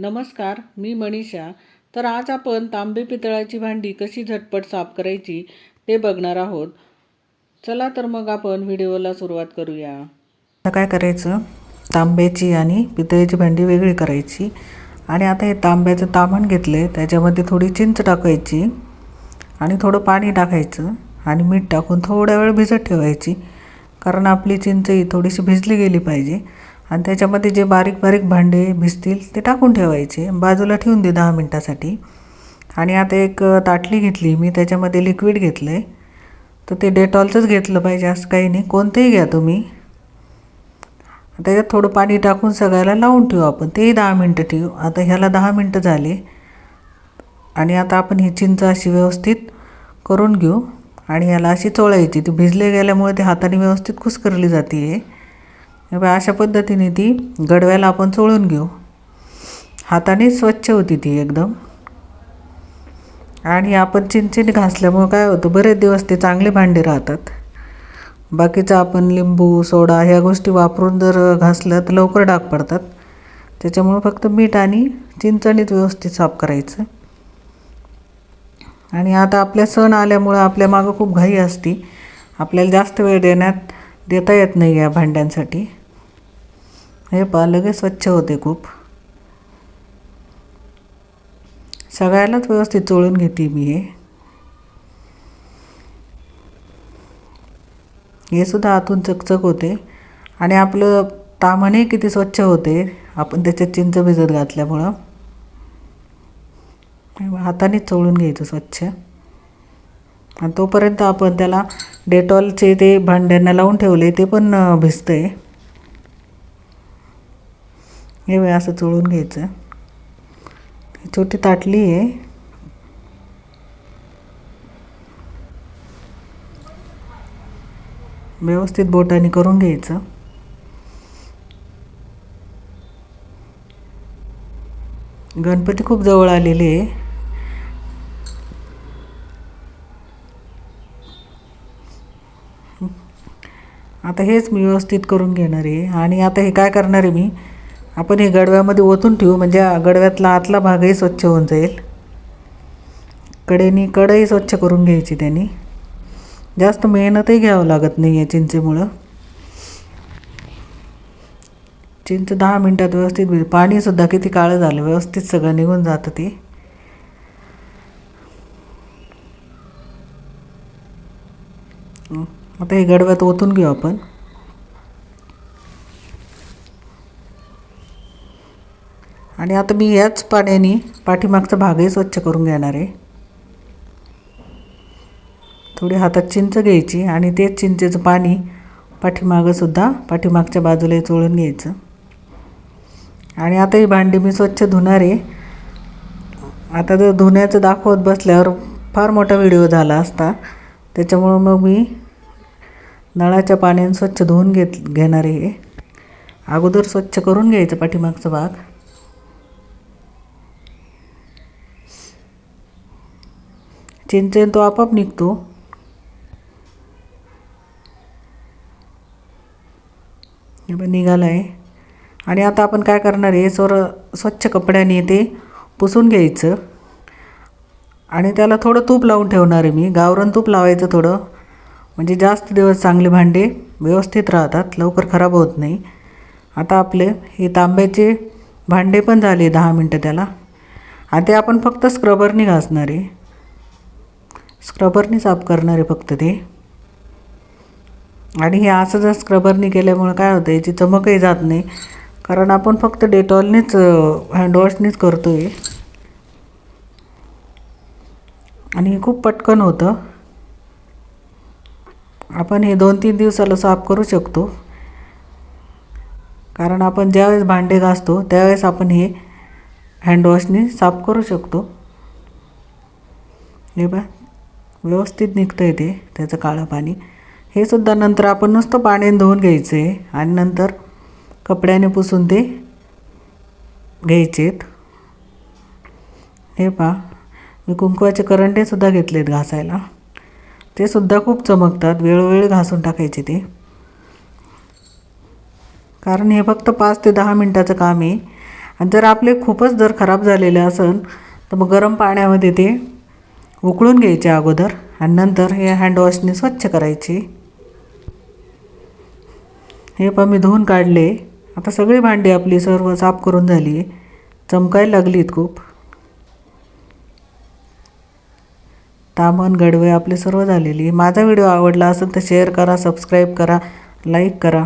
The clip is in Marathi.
नमस्कार मी मनीषा. तर आज आपण तांबे पितळाची भांडी कशी झटपट साफ करायची ते बघणार आहोत. चला तर मग आपण व्हिडिओला सुरुवात करूया. आता काय करायचं? तांब्याची आणि पितळेची भांडी वेगळी करायची. आणि आता हे तांब्याचं तामण घेतलं त्याच्यामध्ये थोडी चिंच टाकायची आणि थोडं पाणी टाकायचं आणि मीठ टाकून थोड्या वेळ भिजत ठेवायची. कारण आपली चिंच ही थोडीशी भिजली गेली पाहिजे. आणि त्याच्यामध्ये जे बारीक बारीक भांडे भिजतील ते टाकून ठेवायचे. बाजूला ठेवून दे दहा मिनटासाठी. आणि आता एक ताटली घेतली. मी त्याच्यामध्ये लिक्विड घेतलं आहे तर ते डेटॉलचंच घेतलं पाहिजे असं काही नाही. कोणतंही घ्या तुम्ही. त्याच्यात थोडं पाणी टाकून सगळ्याला लावून ठेवू आपण. तेही दहा मिनटं ठेवू. आता ह्याला दहा मिनटं झाले. आणि आता आपण ही चिंच अशी व्यवस्थित करून घेऊ. आणि ह्याला अशी चोळायची. ती भिजले गेल्यामुळे ती हाताने व्यवस्थित कुस्करली जाते आहे हे बघा, अशा पद्धतीने ती गडव्याला आपण चोळून घेऊ. हाताने स्वच्छ होती ती एकदम. आणि आपण चिंचिन घासल्यामुळं काय होतं बरेच दिवस ते चांगले भांडे राहतात. बाकीचं आपण लिंबू सोडा ह्या गोष्टी वापरून जर घासलं तर लवकर डाग पडतात. त्याच्यामुळं फक्त मीठ आणि चिंचणीच व्यवस्थित साफ करायचं. आणि आता आपल्या सण आल्यामुळं आपल्या मागं खूप घाई असती. आपल्याला जास्त वेळ देण्यात देता येत नाही या भांड्यांसाठी. हे पहा लगेच स्वच्छ होते खूप. सगळ्यालाच व्यवस्थित चोळून घेते मी हे. हे सुद्धा आतून चकचक होते. आणि आपलं तामणही किती स्वच्छ होते. आपण त्याच्यात चिंच भिजत घातल्यामुळं. हातानेच चोळून घ्यायचं स्वच्छ. आणि तोपर्यंत आपण त्याला डेटॉलचे ते भांड्यांना लावून ठेवले ते पण भिजतं आहे हे वेळ असं चोळून घ्यायचं. छोटी ताटली आहे. व्यवस्थित बोटाने करून घ्यायचं. गणपती खूप जवळ आलेले आहे. आता हेच मी व्यवस्थित करून घेणार आहे. आणि आता हे काय करणार आहे मी? आपण हे गडव्यामध्ये ओतून ठेवू म्हणजे गडव्यातला आतला भागही स्वच्छ होऊन जाईल. कडेनी कढई स्वच्छ करून घ्यायची त्यांनी. जास्त मेहनतही घ्यावं लागत नाही आहे चिंचेमुळं. चिंच दहा मिनटात व्यवस्थित पाणीसुद्धा किती काळं झालं व्यवस्थित सगळं निघून जातं ते. आता हे गडव्यात ओतून घेऊ आपण. आणि आता मी याच पाण्याने पाठीमागचा भागही स्वच्छ करून घेणार आहे. थोडी हातात चिंच घ्यायची आणि तेच चिंचेचं पाणी पाठीमागंसुद्धा पाठीमागच्या बाजूला चोळून घ्यायचं. आणि आता ही भांडी मी स्वच्छ धुणार आहे. आता जर धुण्याचं दाखवत बसल्यावर फार मोठा व्हिडिओ झाला असता त्याच्यामुळं मग मी नळाच्या पाण्याने स्वच्छ धुवून घेत घेणार आहे. अगोदर स्वच्छ करून घ्यायचं पाठीमागचा भाग. चिंचेन तो आपोआप निघतो. हे आहे आणि आता आपण काय करणार आहे? सोर स्वच्छ कपड्याने ते पुसून घ्यायचं. आणि त्याला थोडं तूप लावून ठेवणार आहे मी. गावरण तूप लावायचं थोडं. म्हणजे जास्त दिवस चांगले भांडे व्यवस्थित राहतात. लवकर खराब होत नाही. आता आपले हे तांब्याचे भांडे पण झाले दहा मिनटं त्याला. आणि ते आपण फक्त स्क्रबरनी घासणार आहे. स्क्रबरनी साफ करणार आहे फक्त ते. आणि हे असं जर स्क्रबरनी केल्यामुळे काय होतं याची चमकही जात नाही. कारण आपण फक्त डेटॉलनेच हँडवॉशनीच करतो आहे आणि हे खूप पटकन होतं. आपण हे दोन तीन दिवसाला साफ करू शकतो. कारण आपण ज्यावेळेस भांडे घासतो त्यावेळेस आपण हे हँडवॉशनी साफ करू शकतो. हे बा व्यवस्थित निघतं आहे ते त्याचं काळं पाणी. हे सुद्धा नंतर आपण नुसतं पाण्याने धुवून घ्यायचं आहे आणि नंतर कपड्याने पुसून ते घ्यायचेत. हे पहा मी कुंकवाचे करंटेसुद्धा घेतलेत घासायला. ते सुद्धा खूप चमकतात वेळोवेळी घासून टाकायचे ते. कारण हे फक्त पाच ते दहा मिनटाचं काम आहे. आणि जर आपले खूपच जर खराब झालेले असेल तर मग गरम पाण्यामध्ये ते उकळून घ्यायची अगोदर आणि नंतर हे हँडवॉशने स्वच्छ करायची. हे पण मी धुवून काढले. आता सगळी भांडी आपली सर्व साफ करून झाली. चमकायला लागलीत खूप. तामण गडवे आपले सर्व झालेली. माझा व्हिडिओ आवडला असेल तर शेअर करा सबस्क्राईब करा लाईक करा.